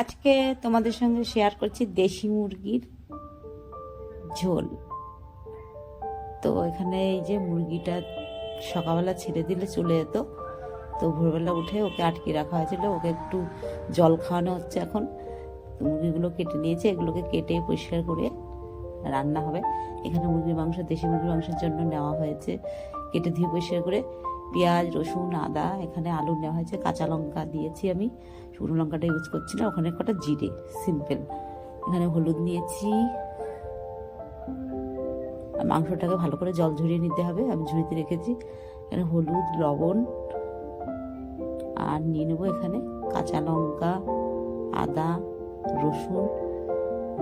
আজকে তোমাদের সঙ্গে শেয়ার করছি দেশি মুরগির ঝোল। তো এখানে এই যে মুরগিটা সকালবেলা ছেড়ে দিলে চলে যেত, তো ভোরবেলা উঠে ওকে আটকে রাখা হয়েছিল। ওকে একটু জল খাওয়ানো হচ্ছে এখন। মুরগিগুলো কেটে নিয়েছে। এগুলোকে কেটে পরিষ্কার করে রান্না হবে। এখানে মুরগির মাংস, দেশি মুরগির মাংসের জন্য নেওয়া হয়েছে। কেটে ধুয়ে পরিষ্কার করে পেঁয়াজ, রসুন, আদা, এখানে আলু নেওয়া হয়েছে। কাঁচা লঙ্কা দিয়েছি আমি। শুকনো লঙ্কাটা ইউজ করছি না, ওখানে কটা জিরে সিম্পল এখানে হলুদ নিয়েছি। মাংসটাকে ভালো করে জল ঝরিয়ে নিতে হবে, আমি ঝুড়িতে রেখেছি। এখানে হলুদ, লবণ, আর নিয়ে নেব এখানে কাঁচা লঙ্কা, আদা, রসুন,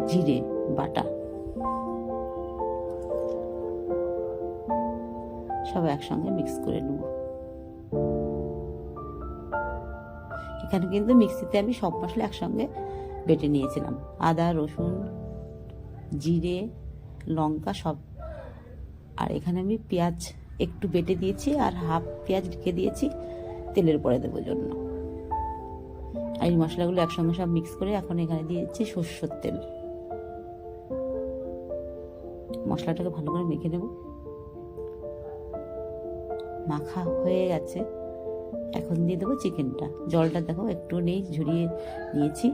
জিরে, বাটা। সব একসঙ্গে মিক্স করে নেব। এখানে কিন্তু মিক্সিতে আমি সব মশলা একসঙ্গে বেটে নিয়েছিলাম। আদা, রসুন, জিরে, লঙ্কা সব। আর এখানে আমি পেঁয়াজ একটু বেটে দিয়েছি আর হাফ পেঁয়াজ রেখে দিয়েছি তেলের পরে দেবো জন্য। আর এই মশলাগুলো একসঙ্গে সব মিক্স করে এখন এখানে দিয়ে দিচ্ছি সর্ষের তেল। মশলাটাকে ভালো করে মেখে নেব। মাখা হয়ে গেছে। এখন দিয়ে দেবো চিকেনটা। জলটা দেখো, একটু নেই, ঝরিয়ে নিয়েছি।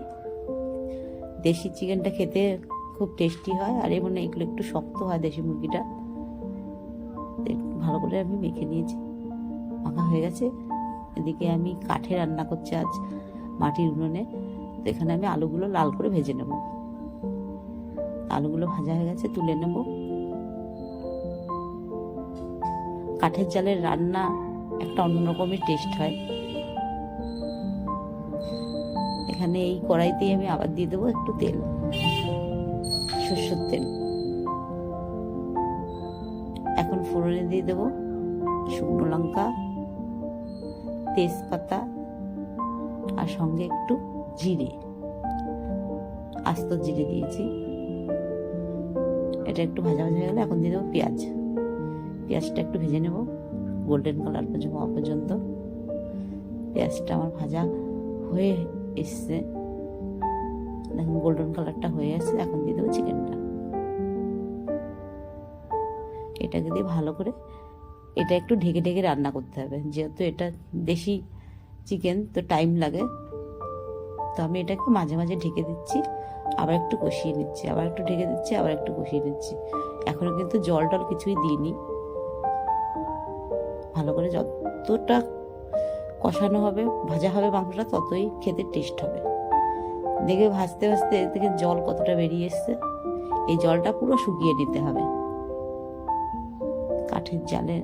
দেশি চিকেনটা খেতে খুব টেস্টি হয়, আর এমন এগুলো একটু শক্ত হয় দেশি মুরগিটা। ভালো করে আমি মেখে নিয়েছি। মাখা হয়ে গেছে। এদিকে আমি কাঠে রান্না করছি আজ মাটির উনুনে। তো এখানে আমি আলুগুলো লাল করে ভেজে নেব। আলুগুলো ভাজা হয়ে গেছে, তুলে নেব। কাঠের জালের রান্না একটা অন্যরকমের টেস্ট হয়। এখানে এই কড়াইতেই আমি আবার দিয়ে দেবো একটু তেল, সর্ষের তেল। এখন ফোড়নে দিয়ে দেবো শুকনো লঙ্কা, তেজপাতা আর সঙ্গে একটু জিরে। আস্ত জিরে দিয়েছি। এটা একটু ভাজা ভাজা হয়ে গেলে এখন দিয়ে দেবো পেঁয়াজ। পেঁয়াজটা একটু ভেজে নেব। গোল্ডেন কালার পর্যন্ত পর্যন্ত পেঁয়াজটা আমার ভাজা হয়ে এসছে। দেখুন, গোল্ডেন কালারটা হয়ে আসছে এখন দিয়ে দেবো চিকেনটা। এটাকে দিয়ে ভালো করে এটা একটু ঢেকে ঢেকে রান্না করতে হবে। যেহেতু এটা দেশি চিকেন, তো টাইম লাগে। তো আমি এটাকে মাঝে মাঝে ঢেকে দিচ্ছি। আবার একটু কষিয়ে নিচ্ছি। আবার একটু ঢেকে দিচ্ছি, আবার একটু কষিয়ে নিচ্ছি। এখনও কিন্তু জল টল কিছুই দিইনি। ভালো করে যতটা কষানো হবে, ভাজা হবে মাংসটা, ততই খেতে টেস্ট হবে। দেখে ভাজতে ভাজতে এর থেকে জল কতটা বেরিয়ে এসছে, এই জলটা পুরো শুকিয়ে নিতে হবে। কাঠের জালে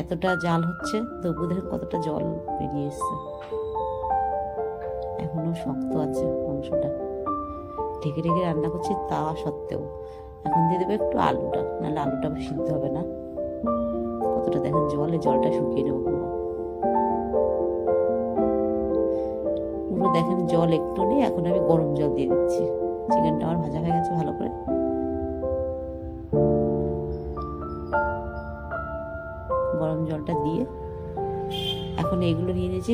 এতটা জাল হচ্ছে তবু দেখে কতটা জল বেরিয়ে এসছে। এখনও শক্ত আছে মাংসটা। ঢেকে ঢেকে রান্না করছি তা সত্ত্বেও। এখন দিয়ে দেবো একটু আলুটা, নাহলে আলুটা সিদ্ধ হবে না। কতটা দেখেন, জলে জলটা শুকিয়ে নেব পুরো। পুরো দেখেন, জল একটু নেই, এখন আমি গরম জল দিয়ে দিচ্ছি। চিকেনটা আমার ভাজা হয়ে গেছে, ভালো করে। গরম জলটা দিয়ে এখন এগুলো নিয়ে নিয়েছি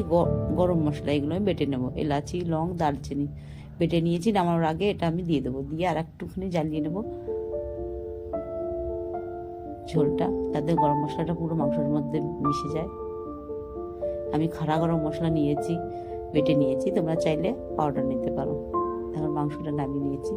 গরম মশলা এগুলো আমি বেটে নেব। এলাচি, লং, দারচিনি বেটে নিয়েছি, নামানোর আগে এটা আমি দিয়ে দেবো। দিয়ে আর একটুখানি জ্বালিয়ে নেব। ঝোলটা, তাতে গরম মশলাটা পুরো মাংসের মধ্যে মিশে যায়। আমি খাড়া গরম মশলা নিয়েছি, বেটে নিয়েছি, তোমরা চাইলে পাউডার নিতে পারো। এখন মাংসটা নামিয়ে নিয়েছি।